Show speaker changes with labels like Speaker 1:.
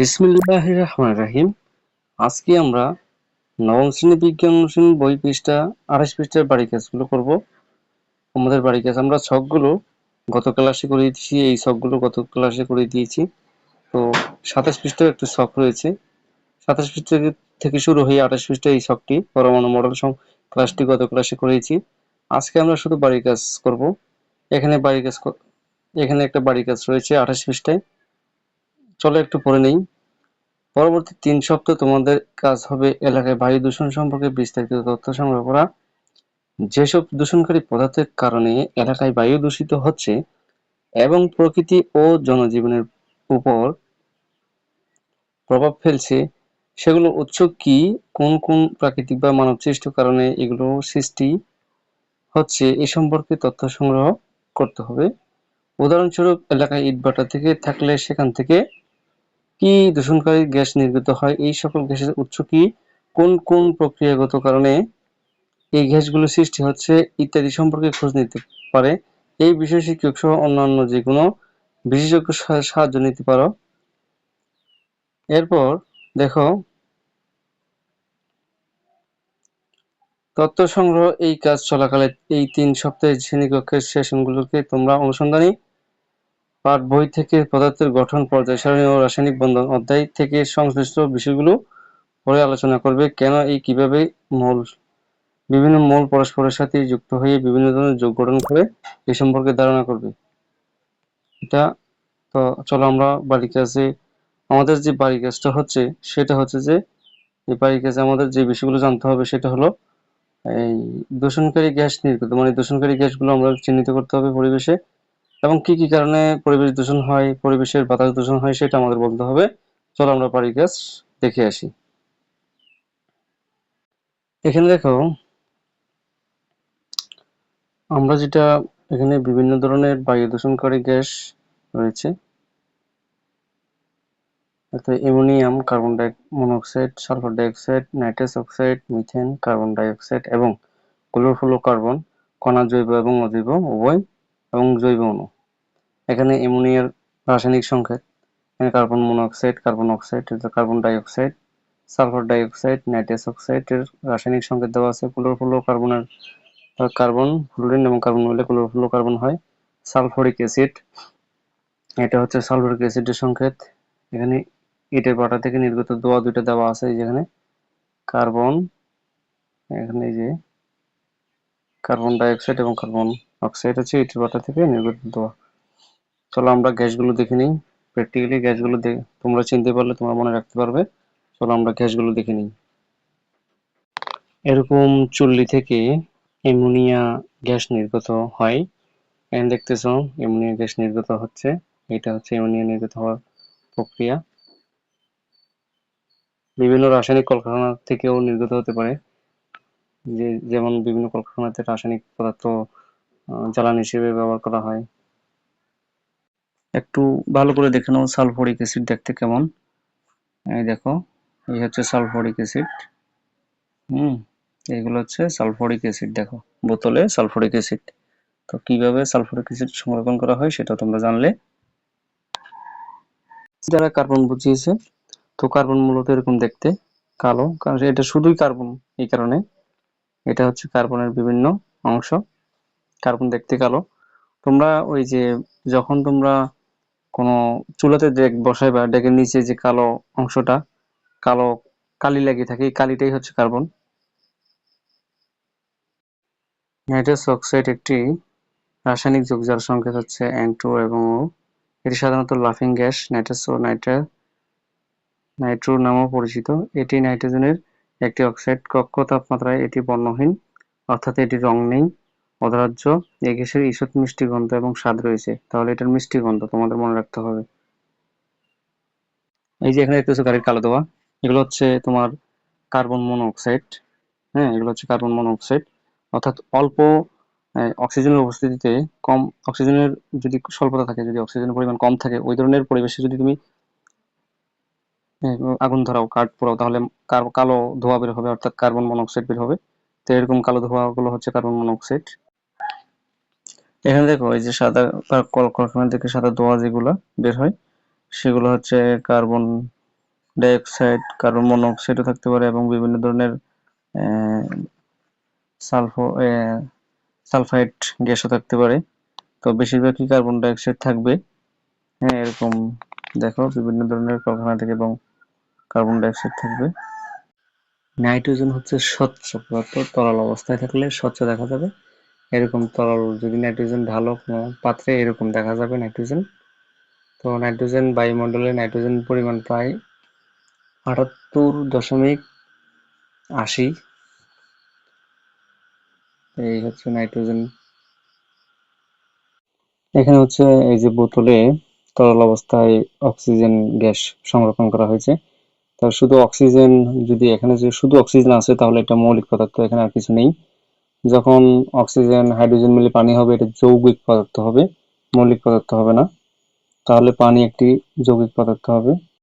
Speaker 1: বিসমিল্লাহ রহমান রাহিম। আজকে আমরা নবম শ্রেণি বিজ্ঞান অনুশীলন বই পৃষ্ঠা আঠাশ পৃষ্ঠার বাড়ি কাজগুলো করব। আমাদের বাড়ি কাজ, আমরা ছকগুলো গত ক্লাসে করে দিয়েছি, এই ছকগুলো গত ক্লাসে করে দিয়েছি। তো সাতাশ পৃষ্ঠার একটু ছক রয়েছে। সাতাশ পৃষ্ঠা থেকে শুরু হয়ে আঠাশ পৃষ্ঠা এই ছকটি পরমাণু মডেল ক্লাসটি গত ক্লাসে করেছি। আজকে আমরা শুধু বাড়ি কাজ করব। এখানে বাড়ি কাজ এখানে একটা বাড়ি কাজ রয়েছে আঠাশ পৃষ্ঠায়। চলো একটু পড়ে নেই। পরবর্তী তিন সপ্তাহ তোমাদের কাজ হবে এলাকায় বায়ু দূষণ সম্পর্কে বিস্তারিত তথ্য সংগ্রহ করা। যেসব দূষণকারী পদার্থের কারণে এলাকায় বায়ু দূষিত হচ্ছে এবং প্রকৃতি ও জনজীবনের উপর প্রভাব ফেলছে, সেগুলো উৎস কি, কোন কোন প্রাকৃতিক বা মানব সৃষ্ট কারণে এগুলো সৃষ্টি হচ্ছে এ সম্পর্কে তথ্য সংগ্রহ করতে হবে। উদাহরণস্বরূপ, এলাকায় ইটভাটা থেকে থাকলে সেখান থেকে কি দূষণকারী গ্যাস নির্গত হয়? এই সকল গ্যাসের উৎস কি? কোন কোন প্রক্রিয়াগত কারণে এই গ্যাসগুলো সৃষ্টি হচ্ছে ইত্যাদি সম্পর্কে খোঁজ নিতে পারে? এই বিষয়ে শিক্ষক সহ অন্যান্য যে কোনো বিশেষজ্ঞ সাহায্য নিতে পারো। এরপর দেখো, তথ্য সংগ্রহ এই কাজ চলাকালে এই তিন সপ্তাহের শ্রেণীকক্ষের সেশনগুলোকে তোমরা অনুসন্ধানী পাঠ বই থেকে পদার্থের গঠন, পর্যায়, সারণী ও রাসায়নিক বন্ধন অধ্যায় থেকে সংশ্লিষ্ট বিষয়গুলো পরে আলোচনা করবে। কেন, এই কীভাবে মূল, বিভিন্ন মূল পরস্পরের সাথে যুক্ত হয়ে বিভিন্ন ধরনের যোগ গঠন করে এই সম্পর্কে ধারণা করবে। এটা, তো চলো আমরা বাড়ি কাজে আমাদের যে বাড়ি কাজটা হচ্ছে, সেটা হচ্ছে যে, এই বাড়ি কাজে আমাদের যে বিষয়গুলো জানতে হবে, সেটা হলো এই দূষণকারী গ্যাস নির্গত মানে দূষণকারী গ্যাসগুলো আমরা চিহ্নিত করতে হবে পরিবেশে। এবং কি কি কারণে পরিবেশ দূষণ হয়, পরিবেশের বাতাস দূষণ হয় সেটা আমাদের বলতে হবে। চলো আমরা পারি গাছ দেখে আসি। এখানে দেখো, আমরা যেটা এখানে বিভিন্ন ধরনের বায়ু দূষণকারী গ্যাস রয়েছে। Ammonium, carbon di, monoxide, sulphur dioxide, nitrous oxide, methane, carbon dioxide এবং কার্বন, কণা জৈব এবং অজৈব উভয় এবং জৈব অণু। এখানে অ্যামোনিয়ার রাসায়নিক সংকেত এখানে carbon monoxide, carbon oxide carbon dioxide, sulphur dioxide nitrous অক্সাইডের রাসায়নিক সংকেত দেওয়া আছে কার্বনের কার্বন, ফ্লোরিন এবং কার্বন মিলে কার্বন হয়। সালফরিক অ্যাসিড, এটা হচ্ছে সালফরিক অ্যাসিডের সংকেত এখানে ইটের পাটা থেকে নির্গত দোয়া দুইটা দেওয়া আছে যেখানে কার্বন, এখানে যে কার্বন ডাইঅক্সাইড এবং কার্বন অক্সাইড হচ্ছে ইটের পাটা থেকে নির্গত দোয়া চলো আমরা গ্যাসগুলো দেখে নিই। প্র্যাকটিক্যালি গ্যাসগুলো তোমরা চিনতে পারলে, তোমরা মনে রাখতে পারবে। চলো আমরা গ্যাসগুলো দেখে নিই। এরকম চুল্লি থেকে অ্যামোনিয়া গ্যাস নির্গত হয়। এখানে দেখতেছ, অ্যামোনিয়া গ্যাস নির্গত হচ্ছে। এটা হচ্ছে অ্যামোনিয়া নির্গত হওয়ার প্রক্রিয়া। বিভিন্ন রাসায়নিক কলকারখানা থেকেও নির্গত হতে পারে। যে যেমন বিভিন্ন কলকারখানাতে রাসায়নিক পদার্থ জ্বালানি হিসেবে ব্যবহার করা হয়। একটু ভালো করে দেখে নাও, সালফোরিক অ্যাসিড দেখতে কেমন? এই দেখো, এই হচ্ছে সালফোরিক অ্যাসিড। হুম এইগুলো হচ্ছে সালফোরিক অ্যাসিড, দেখো, বোতলে সালফোরিক অ্যাসিড। তো কীভাবে সালফোরিক অ্যাসিড সংরক্ষণ করা হয় সেটা তোমরা জানলে। যারা কার্বন বুঝিয়েছে, তো কার্বন মূলত এরকম দেখতে, কালো, কারণ এটা শুধুই কার্বন এই কারণে। এটা হচ্ছে কার্বনের বিভিন্ন অংশ। কার্বন দেখতে কালো তোমরা ওই যে যখন তোমরা কোনো চুলাতে ডেক বসাই বা ডেকের নিচে যে কালো অংশটা, কালো কালি লাগিয়ে থাকে, এই কালিটাই হচ্ছে কার্বন। নাইট্রাস অক্সাইড একটি রাসায়নিক যোগ, যার সংকেত হচ্ছে N2 এবং O এটি সাধারণত লাফিং গ্যাস, নাইট্রাস ও নাইট্রা, নাইট্রো নামেও পরিচিত। এটি নাইট্রোজেনের একটি অক্সাইড, কক্ষ তাপমাত্রায় এটি বর্ণহীন, অর্থাৎ এটি রং নেই। অধরাজ্য এ গ্যাসের ঈষৎ মিষ্টি গন্ধ এবং স্বাদ রয়েছে। তাহলে এটার মিষ্টি গন্ধ তোমাদের মনে রাখতে হবে। এই যে এখানে দেখতেছো গাড়ির কালো দেওয়া এগুলো হচ্ছে তোমার কার্বন মনোঅক্সাইড হ্যাঁ এগুলো হচ্ছে কার্বন মনোঅক্সাইড অর্থাৎ অল্প অক্সিজেনের উপস্থিতিতে কম, অক্সিজেনের যদি স্বল্পতা থাকে, যদি অক্সিজেনের পরিমাণ কম থাকে, ওই ধরনের পরিবেশে যদি তুমি আগুন ধরাও, কাঠ পোড়াও, তাহলে কালো ধোঁয়া বের হবে, অর্থাৎ কার্বন মনোক্সাইড বের হবে। তো এরকম কালো ধোঁয়াগুলো হচ্ছে কার্বন মনোক্সাইড। এখানে দেখো, এই যে সাদা তার কলকারখানা থেকে সাদা ধোঁয়া যেগুলো বের হয়, সেগুলো হচ্ছে কার্বন ডাইঅক্সাইড, কার্বন মনোক্সাইডও থাকতে পারে এবং বিভিন্ন ধরনের সালফো সালফাইড গ্যাসও থাকতে পারে। তো বেশিরভাগই কার্বন ডাইঅক্সাইড থাকবে। হ্যাঁ এরকম দেখো, বিভিন্ন ধরনের কারখানা থেকে এবং কার্বন ডাইঅক্সাইড থাকবে। নাইট্রোজেন হচ্ছে স্বচ্ছ পদার্থ তরল অবস্থায় থাকলে স্বচ্ছ দেখা যাবে। এরকম তরল, যদি নাইট্রোজেন ঢালো কোনো পাত্রে এরকম দেখা যাবে নাইট্রোজেন তো নাইট্রোজেন বায়ুমণ্ডলে নাইট্রোজেন পরিমাণ প্রায় আটাত্তর দশমিক আশি। এই হচ্ছে নাইট্রোজেন এখানে হচ্ছে এই যে বোতলে তরল অবস্থায় অক্সিজেন গ্যাস সংরক্ষণ করা হয়েছে। তো শুধু অক্সিজেন যদি এখানে যে শুধু অক্সিজেন আছে তাহলে এটা মৌলিক পদার্থ, এখানে আর কিছু নেই। যখন অক্সিজেন, হাইড্রোজেন মিলে পানি হবে, এটা যৌগিক পদার্থ হবে, মৌলিক পদার্থ হবে না। তাহলে পানি একটি যৌগিক পদার্থ হবে।